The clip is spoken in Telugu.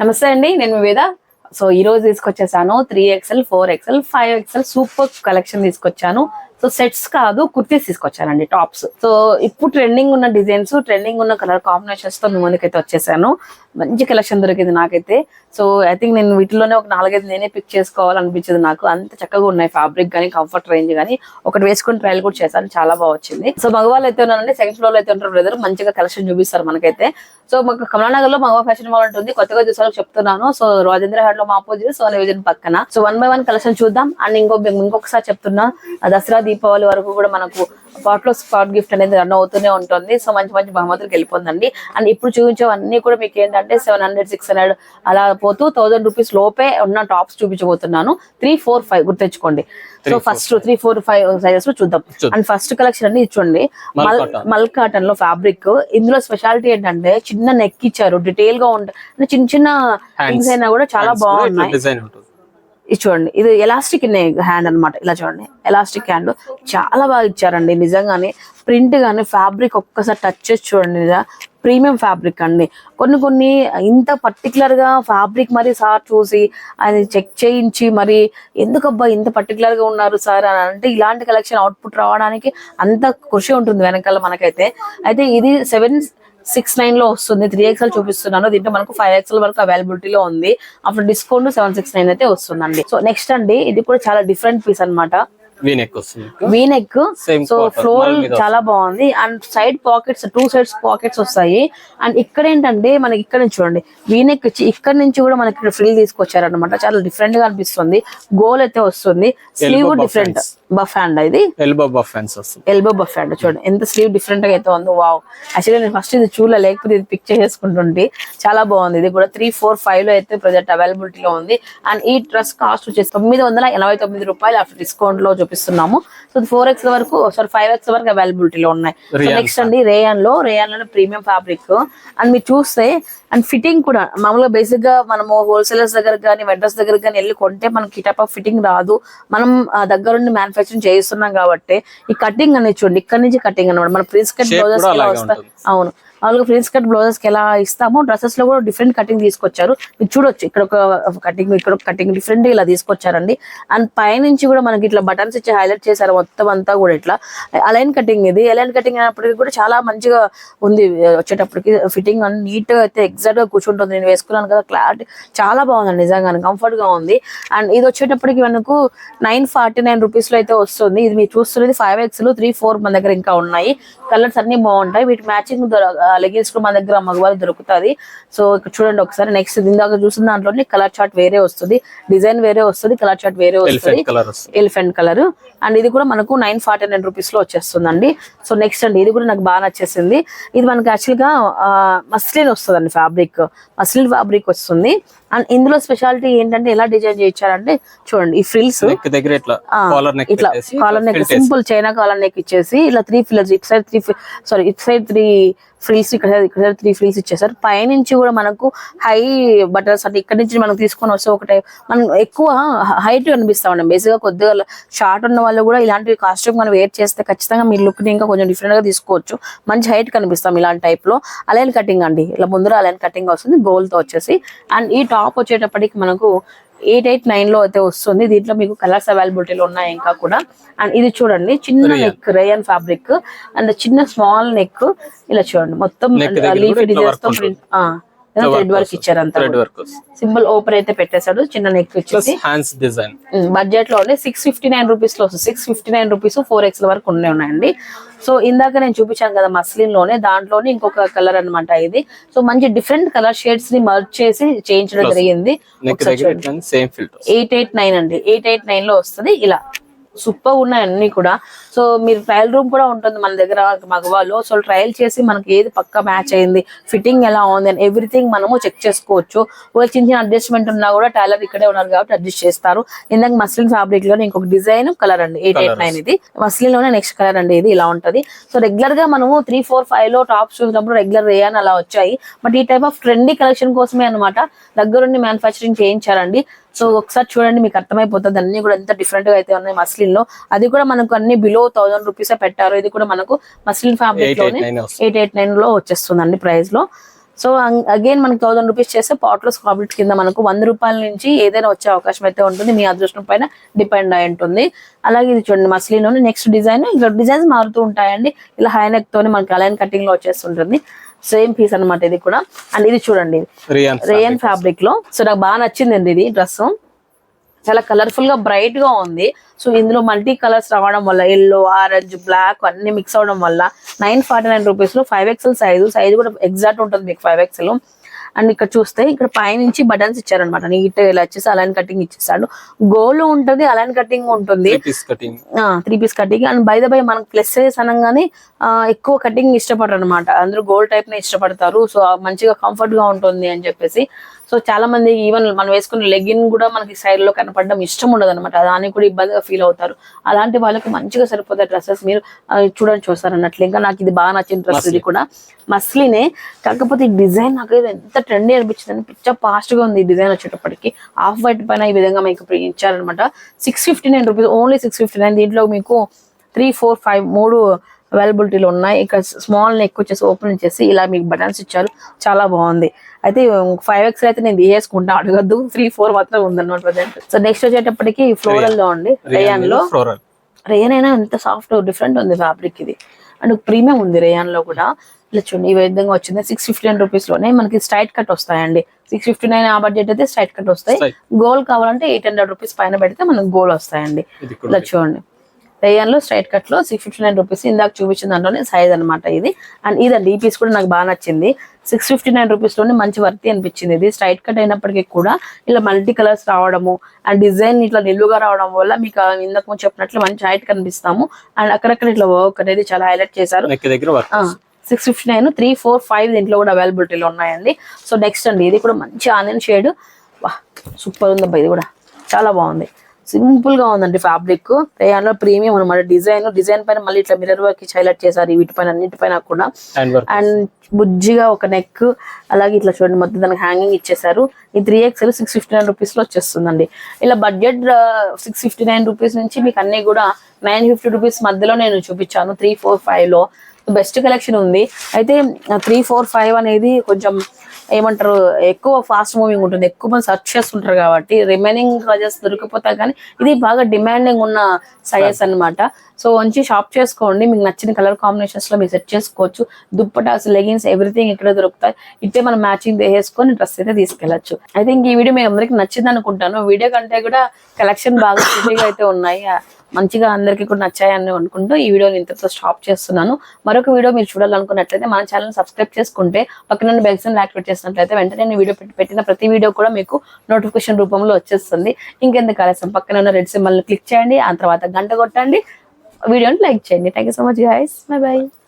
నమస్తే అండి నేను మీ వేద. సో ఈ రోజు తీసుకొచ్చేసాను three XL four XL five XL super collection తీసుకొచ్చాను. సో సెట్స్ కాదు కుర్తీస్ తీసుకొచ్చానండి టాప్స్. సో ఇప్పుడు ట్రెండింగ్ ఉన్న డిజైన్స్ ట్రెండింగ్ ఉన్న కలర్ కాంబినేషన్స్తో మీ ముందుకైతే వచ్చేసాను. మంచి కలెక్షన్ దొరికింది నాకైతే. సో ఐ థింక్ నేను వీటిలోనే ఒక నాలుగైదు నేనే పిక్ చేసుకోవాలనిపించింది నాకు. అంత చక్కగా ఉన్నాయి ఫ్యాబ్రిక్ కానీ కంఫర్ట్ రేంజ్ కానీ ఒకటి వేసుకుని ట్రయల్ కూడా చేశాను చాలా బాగా వచ్చింది. సో మగవాళ్ళు అయితే ఉన్నారండి సెకండ్ ఫ్లోర్లో అయితే ఉంటారు బ్రదర్ మంచిగా కలెక్షన్ చూపిస్తారు మనకైతే. సో మాకు కమలానగర్లో మగవా ఫ్యాషన్ మాల్ ఉంటుంది. కొత్తగా చూసారు చెప్తున్నాను. సో రాజేంద్ర హాట్లో మా అపోజిట్ సో నివేజన్ పక్కన. So one by one collection చూద్దాం. అండ్ ఇంకో ఇంకొకసారి చెప్తున్నా దసరా దీపావళి వరకు కూడా మనకు స్పాట్లో స్పాట్ గిఫ్ట్ అనేది రన్ అవుతూనే ఉంటుంది. సో మంచి మంచి బహుమతులకు వెళ్ళిపోతుందండి అండ్ ఇప్పుడు చూపించేవన్నీ కూడా మీకు ఏంటంటే సెవెన్ హండ్రెడ్ సిక్స్ హండ్రెడ్ అలా పోతూ థౌసండ్ రూపీస్ లోపే ఉన్న టాప్స్ చూపించబోతున్నాను. త్రీ ఫోర్ ఫైవ్ గుర్తుంచుకోండి so first three four five సైజెస్లో చూద్దాం. అండ్ ఫస్ట్ కలెక్షన్ అండి ఇది చూడండి మల్ మల్ కాటన్. లో ఫ్యాబ్రిక్. ఇందులో స్పెషాలిటీ ఏంటంటే చిన్న నెక్ ఇచ్చారు. డీటెయిల్గా అంటే చిన్న చిన్న థింగ్స్ అయినా కూడా చాలా బాగున్నాయి. ఇది చూడండి. ఇది ఎలాస్టిక్ హ్యాండ్ అన్నమాట. ఇలా చూడండి. ఎలాస్టిక్ హ్యాండ్ చాలా బాగా ఇచ్చారండి. నిజంగానే ప్రింట్ కానీ ఫ్యాబ్రిక్ ఒక్కసారి టచ్ చేసి చూడండి. ప్రీమియం ఫ్యాబ్రిక్ అండి. కొన్ని కొన్ని ఇంత పర్టికులర్గా ఫ్యాబ్రిక్ మరి సార్ చూసి అది చెక్ చేయించి మరి ఎందుకబ్బా ఇంత పర్టికులర్గా ఉన్నారు సార్ అని అంటే ఇలాంటి కలెక్షన్ అవుట్పుట్ రావడానికి అంత కృషి ఉంటుంది వెనకాల మనకైతే. అయితే ఇది సెవెన్ సిక్స్ నైన్లో వస్తుంది. త్రీ ఎక్స్ఎల్ చూపిస్తున్నాను. దీంట్లో మనకు ఫైవ్ ఎక్స్ఎల్ వరకు అవైలబిలిటీలో ఉంది. అప్పుడు డిస్కౌంట్ సెవెన్ సిక్స్ నైన్ అయితే వస్తుందండి. సో నెక్స్ట్ అండి ఇది కూడా చాలా డిఫరెంట్ పీస్ అన్నమాట. వీనెక్ వస్తుంది. సో ఫ్లోర్ చాలా బాగుంది. And side pockets two sides pockets వస్తాయి. అండ్ ఇక్కడ ఏంటంటే మనకి ఇక్కడ నుంచి చూడండి. వీ నెక్ వచ్చి ఇక్కడ నుంచి కూడా మనకి ఫ్రిల్ తీసుకొచ్చారనమాట చాలా డిఫరెంట్గా అనిపిస్తుంది. గోల్ అయితే వస్తుంది. Sleeve different. బఫ్ హ్యాండ్ ఇది? ఎల్బో బఫ్ వస్తుంది. ఎల్బో బఫ్ హ్యాండ్ చూడండి. ఎంత స్లీవ్ డిఫరెంట్గా అయితే ఉందో వావ్ యాక్చువల్లీ నేను ఫస్ట్ ఇది చూడలే లేకపోతే ఇది పిక్ చేసుకుంటుంటే చాలా బాగుంది. ఇది కూడా త్రీ ఫోర్ ఫైవ్లో అయితే ప్రజెంట్ అవైలబిలిటీలో ఉంది. అండ్ ఈ డ్రెస్ కాస్ట్ వచ్చేసి తొమ్మిది వందల ఎనభై తొమ్మిది రూపాయలు ఆఫ్టర్ డిస్కౌంట్లో చూపిస్తున్నాము. సో ఫోర్ ఎక్స్ వరకు సారీ ఫైవ్ ఎక్స్ వరకు అవైలబిలిటీలో ఉన్నాయి. సో Rayon నెక్స్ట్ అండి రేయన్లో రేయన్లో ప్రీమియం ఫ్యాబ్రిక్ అండ్ మీరు చూస్తే అండ్ ఫిట్టింగ్ కూడా మామూలుగా బేసిక్గా మనము హోల్సేలర్స్ దగ్గర కానీ వెండర్స్ దగ్గర కానీ వెళ్ళి కొంటే మనకి టైప్ ఆఫ్ ఫిట్టింగ్ రాదు. మనం దగ్గరుండి మ్యానుఫ్యాక్చరింగ్ చేయిస్తున్నాం కాబట్టి ఈ కటింగ్ అనేది చూడండి ఇక్కడ నుంచి కటింగ్ అనమాట మన ప్రిన్స్ కట్ బ్లౌజెస్. అవును. మామూలుగా ప్రిన్స్ కట్ బ్లౌజెస్కి ఎలా ఇస్తామో డ్రెస్సెస్లో కూడా డిఫరెంట్ కటింగ్ తీసుకొచ్చారు. మీరు చూడొచ్చు ఇక్కడ ఒక కటింగ్ ఇక్కడ ఒక కటింగ్ డిఫరెంట్ ఇలా తీసుకొచ్చారండి. అండ్ పైనుంచి కూడా మనకి ఇట్లా బటన్స్ ఇచ్చి హైలైట్ చేశారు మొత్తం అంతా కూడా ఇట్లా. అలైన్ కటింగ్ ఇది. అలైన్ కటింగ్ అయినప్పటికీ కూడా చాలా మంచిగా ఉంది. వచ్చేటప్పటికి ఫిట్టింగ్ అని నీట్గా అయితే ఎగ్జాక్ట్గా కూర్చుంటుంది. నేను వేసుకున్నాను కదా క్లారిటీ చాలా బాగుందండి నిజంగా కంఫర్ట్గా ఉంది. అండ్ ఇది వచ్చేటప్పటికి మనకు నైన్ ఫార్టీ నైన్ రూపీస్లో అయితే వస్తుంది. ఇది మీరు చూస్తున్నది ఫైవ్ ఎక్స్ త్రీ ఫోర్ మన దగ్గర ఇంకా ఉన్నాయి. కలర్స్ అన్ని బాగుంటాయి. వీటి మ్యాచింగ్ లెగిన్స్ కూడా మన దగ్గర మగవాళ్ళు దొరుకుతుంది. సో ఇక్కడ చూడండి ఒకసారి నెక్స్ట్ ఇందాక చూసిన దాంట్లోనే కలర్ చార్ట్ వేరే వస్తుంది. డిజైన్ వేరే వస్తుంది కలర్ చార్ట్ వేరే వస్తుంది. ఎలిఫెంట్ కలర్ వస్తుంది. అండ్ ఇది కూడా మనకు నైన్ ఫార్టీ నైన్ రూపీస్లో వచ్చేస్తుందండి. సో నెక్స్ట్ అండి ఇది కూడా నాకు బాగా నచ్చేసింది. ఇది మనకి యాక్చువల్గా మస్లిన్ వస్తుందండి ఫ్యాబ్రిక్ మస్లిన్ ఫ్యాబ్రిక్ వస్తుంది. అండ్ ఇందులో స్పెషాలిటీ ఏంటంటే ఎలా డిజైన్ చేయించారంటే చూడండి ఈ ఫ్రిల్స్ దగ్గర ఇట్లా కాలర్ నెక్ ఇట్లా collar neck simple China collar neck ఇచ్చేసి ఇలా త్రీ ఫిల్లర్స్ ఇటు సైడ్ త్రీ సారీ ఇటు సైడ్ త్రీ ఫ్రిల్స్ ఇక్కడ ఇక్కడ త్రీ ఫ్లీస్ ఇచ్చేసారు పైనుంచి కూడా మనకు హై బటర్స్ అంటే ఇక్కడ నుంచి మనం తీసుకొని వస్తే ఒకటే మనం ఎక్కువ హైట్ కనిపిస్తామండి బేసిక్గా కొద్దిగా షార్ట్ ఉన్న వాళ్ళు కూడా ఇలాంటి కాస్ట్యూమ్ మనం వేర్ చేస్తే ఖచ్చితంగా మీ లుక్ ఇంకా కొంచెం డిఫరెంట్గా తీసుకోవచ్చు. మంచి హైట్ కనిపిస్తాం ఇలాంటి టైప్లో. అలైన్ కటింగ్ అండి. ఇలా ముందర అలైన్ కటింగ్ వస్తుంది గోల్తో వచ్చేసి. అండ్ ఈ టాప్ వచ్చేటప్పటికి మనకు ఎయిట్ ఎయిట్ నైన్లో అయితే వస్తుంది. దీంట్లో మీకు కలర్స్ అవైలబిలిటీలో ఉన్నాయి ఇంకా కూడా. అండ్ ఇది చూడండి చిన్న నెక్ రేయన్ ఫ్యాబ్రిక్ అండ్ చిన్న స్మాల్ నెక్ ఇలా చూడండి మొత్తం లీఫ్ డిజైన్స్తో ప్రింట్ థ్రెడ్ వర్క్ ఇచ్చారు అంతా సింబల్ ఓపెన్ అయితే పెట్టేశాడు చిన్న నెక్ హ్యాండ్స్ డిజైన్ బడ్జెట్లో సిక్స్ ఫిఫ్టీ నైన్ రూపీస్లో వస్తుంది. Six fifty nine rupees four X వరకు ఉన్నాయి ఉన్నాయండి. సో ఇందాక నేను చూపించాను కదా మస్లిన్లోనే దాంట్లోనే ఇంకొక కలర్ అన్నమాట ఇది. సో మంచి డిఫరెంట్ కలర్ షేడ్స్ని మర్జ్ చేసి చేయించడం జరిగింది. ఎయిట్ ఎయిట్ నైన్ అండి. ఎయిట్ ఎయిట్ నైన్లో వస్తుంది. ఇలా. సూపర్ ఉన్నాయి అన్ని కూడా. సో మీరు ట్రయల్ రూమ్ కూడా ఉంటుంది మన దగ్గర మగవాళ్ళు. సో ట్రయల్ చేసి మనకి ఏది పక్క మ్యాచ్ అయింది ఫిట్టింగ్ ఎలా ఉంది అని ఎవ్రీథింగ్ మనము చెక్ చేసుకోవచ్చు. ఒక చిన్న చిన్న అడ్జస్ట్మెంట్ ఉన్నా కూడా టైలర్ ఇక్కడే ఉన్నారు కాబట్టి అడ్జస్ట్ చేస్తారు. ఇందాక మస్లిన్ ఫ్యాబ్రిక్లో ఇంకొక డిజైన్ కలర్ అండి. ఎయిట్ ఎయిట్ నైన్ ఇది. మస్లిన్లోనే నెక్స్ట్ కలర్ అండి ఇది. ఇలా ఉంటది. సో రెగ్యులర్గా మనము త్రీ ఫోర్ ఫైవ్లో టాప్స్ చూసినప్పుడు రెగ్యులర్ రేయాన్ అలా వచ్చాయి. బట్ ఈ టైప్ ఆఫ్ ట్రెండీ కలెక్షన్ కోసమే అనమాట దగ్గరుండి మ్యానుఫ్యాక్చరింగ్ చేయించారండి. సో ఒకసారి చూడండి మీకు అర్థమైపోతుంది. అన్ని కూడా ఎంత డిఫరెంట్గా అయితే ఉన్నాయి మస్లిన్లో అది కూడా మనకు అన్ని బిలో థౌసండ్ రూపీస్ పెట్టారు. ఇది కూడా మనకు మస్లిన్ ఫ్యాబ్రిక్లోనే ఎయిట్ ఎయిట్ నైన్లో వచ్చేస్తుందండి ప్రైస్లో. సో అగైన్ మనకి థౌసండ్ రూపీస్ చేస్తే పాట్లెస్ కాబ్లెట్ కింద మనకు వంద రూపాయల నుంచి ఏదైనా వచ్చే అవకాశం అయితే ఉంటుంది. మీ అదృష్టం పైన డిపెండ్ అయి ఉంటుంది. అలాగే ఇది చూడండి మస్లీలోని నెక్స్ట్ డిజైన్ ఇంకా డిజైన్స్ మారుతూ ఉంటాయండి. ఇలా హై నెక్ తోని మనకి అలైన్ కటింగ్లో వచ్చేస్తుంటుంది. సేమ్ పీస్ అన్నమాట ఇది కూడా. అండ్ ఇది చూడండి రియాన్ రేయన్ ఫ్యాబ్రిక్లో. సో నాకు బాగా నచ్చిందండి ఇది డ్రెస్ చాలా కలర్ఫుల్గా బ్రైట్గా ఉంది. సో ఇందులో మల్టీ కలర్స్ రావడం వల్ల ఎల్లో ఆరెంజ్ బ్లాక్ అన్ని మిక్స్ అవడం వల్ల నైన్ ఫార్టీ నైన్ రూపీస్లో ఫైవ్ ఎక్స్ఎల్ సైజు సైజు కూడా ఎగ్జాక్ట్ ఉంటుంది మీకు ఫైవ్ ఎక్స్ఎల్ అండ్ ఇక్కడ చూస్తే ఇక్కడ పైనుంచి బటన్స్ ఇచ్చారనమాట నీట్ ఇలా వచ్చేసి అలైన్ కటింగ్ ఇచ్చేసాడు. గోల్ ఉంటుంది అలైన్ కటింగ్ ఉంటుంది. Three piece cutting and by the by మనకు ప్లస్ సైజ్ అనగానే ఎక్కువ కటింగ్ ఇష్టపడరు అనమాట అందరూ గోల్డ్ టైప్ని ఇష్టపడతారు. సో మంచిగా కంఫర్ట్గా ఉంటుంది అని చెప్పేసి. సో చాలా మంది ఈవెన్ మనం వేసుకున్న లెగిన్ కూడా మనకి సైడ్లో కనపడడం ఇష్టం ఉండదు అనమాట దానికి కూడా ఇబ్బందిగా ఫీల్ అవుతారు. అలాంటి వాళ్ళకి మంచిగా సరిపోతాయి డ్రెస్సెస్ మీరు చూడండి చూస్తారు అన్నట్లు. ఇంకా నాకు ఇది బాగా నచ్చిన డ్రెస్ ఇది కూడా. మస్లీనే కాకపోతే ఈ డిజైన్ నాకు ఎంత ట్రెండీ అనిపించింది అని పిచ్చ ఫాస్ట్గా ఉంది ఈ డిజైన్ వచ్చేటప్పటికి. ఆఫ్ వైట్ పైన ఈ విధంగా మీకు ఇచ్చారనమాట six fifty nine rupees only six fifty nine దీంట్లో మీకు త్రీ ఫోర్ ఫైవ్ మూడు అవైలబిలిటీలో ఉన్నాయి. ఇక్కడ స్మాల్ నెక్ వచ్చేసి ఓపెన్ చేసి ఇలా మీకు బటన్స్ ఇచ్చారు. చాలా బాగుంది. అయితే ఫైవ్ ఎక్స్ అయితే నేను తీసేసుకుంటా. అడగద్దు. త్రీ ఫోర్ మాత్రం ఉందన్నమాట ప్రజెంట్ సో నెక్స్ట్ వచ్చేటప్పటికి ఫ్లోరల్లో ఉంది. రేయాన్లో రేయన్ అయినా ఎంత సాఫ్ట్ డిఫరెంట్ ఉంది ఫ్యాబ్రిక్ ఇది. అండ్ ప్రీమియం ఉంది రేయాన్లో కూడా. ఇలా చూడండి ఈ విధంగా వచ్చింది. సిక్స్ ఫిఫ్టీ నైన్ రూపీస్లోనే మనకి స్ట్రైట్ కట్ వస్తాయండి. సిక్స్ ఫిఫ్టీ నైన్ ఆ బడ్జెట్ అయితే స్ట్రైట్ కట్ వస్తాయి. గోల్ కావాలంటే ఎయిట్ హండ్రెడ్ రూపీస్ పైన పెడితే మనకు గోల్ వస్తాయండి. కూడా చూడండి. రేయన్లో స్ట్రైట్ కట్లో సిక్స్ ఫిఫ్టీ నైన్ రూపీస్ ఇందాక చూపించిన దాంట్లోనే సైజ్ అనమాట ఇది. అండ్ ఇదండి ఈ పీస్ కూడా నాకు బాగా నచ్చింది. సిక్స్ ఫిఫ్టీ నైన్ రూపీస్లోనే మంచి వర్తి అనిపించింది. ఇది స్ట్రైట్ కట్ అయినప్పటికీ కూడా ఇలా మల్టీ కలర్స్ రావడము అండ్ డిజైన్ ఇట్లా నిలువుగా రావడం వల్ల మీకు ఇందాక ముందు చెప్పినట్లు మంచి హైట్ కనిపిస్తాము. అండ్ అక్కడక్కడ ఇట్లా వర్క్ అనేది చాలా హైలైట్ చేశారు. Six fifty nine three four five దీంట్లో కూడా అవైలబిలిటీలో ఉన్నాయండి. సో నెక్స్ట్ అండి ఇది కూడా మంచి ఆనియన్ షేడ్ వా సూపర్ ఉందబ్బా ఇది కూడా. చాలా బాగుంది. సింపుల్గా ఉందండి ఫ్యాబ్రిక్ రేయాన్లో ప్రీమియం అనమాట డిజైన్. డిజైన్ పైన మళ్ళీ ఇట్లా మిర్రర్ వర్క్ హైలైట్ చేశారు వీటిపైన అన్నిటిపైన కూడా. అండ్ బుజ్జిగా ఒక నెక్ అలాగే ఇట్లా చూడండి మొత్తం దానికి హ్యాంగింగ్ ఇచ్చేసారు ఈ three XL six fifty nine రూపీస్లో వచ్చేస్తుందండి. ఇలా budget six fifty nine rupees నుంచి మీకు అన్ని కూడా నైన్ ఫిఫ్టీ రూపీస్ మధ్యలో నేను చూపించాను త్రీ ఫోర్ ఫైవ్లో. బెస్ట్ కలెక్షన్ ఉంది. అయితే త్రీ ఫోర్ ఫైవ్ అనేది కొంచెం ఏమంటారు ఎక్కువ ఫాస్ట్ మూవింగ్ ఉంటుంది. ఎక్కువ మంది సెర్చ్ చేస్తుంటారు కాబట్టి రిమైనింగ్ సజెస్ దొరికిపోతా కానీ ఇది బాగా డిమాండింగ్ ఉన్న సజెస్ అన్నమాట. సో మంచి షాప్ చేసుకోండి. మీకు నచ్చిన కలర్ కాంబినేషన్స్లో మీరు సెట్ చేసుకోవచ్చు. దుప్పటాస్ లెగిన్స్ ఎవ్రీథింగ్ ఇక్కడ దొరుకుతాయి. ఇట్టే మనం మ్యాచింగ్ వేసుకొని డ్రెస్ అయితే తీసుకెళ్ళొచ్చు ఐ థింక్ ఈ వీడియో మీ అందరికి నచ్చింది అనుకుంటాను వీడియో కంటే కూడా కలెక్షన్ బాగా ఈజీగా అయితే ఉన్నాయి. మంచిగా అందరికీ కూడా నచ్చాయని అనుకుంటూ ఈ వీడియోని ఇంతతో స్టాప్ చేస్తున్నాను. మరొక వీడియో మీరు చూడాలనుకున్నట్లయితే మన ఛానల్ సబ్స్క్రైబ్ చేసుకుంటే పక్కన బెల్సన్ యాక్టివేట్ చేసినట్లయితే వెంటనే నేను వీడియో పెట్టి- పెట్టిన ప్రతి వీడియో కూడా మీకు నోటిఫికేషన్ రూపంలో వచ్చేస్తుంది. ఇంకెందుకు ఆలస్యం? పక్కన ఉన్న రెడ్ సింబల్ని క్లిక్ చేయండి. ఆ తర్వాత గంట కొట్టండి. వీడియోని లైక్ చేయండి. Thank you so much guys bye bye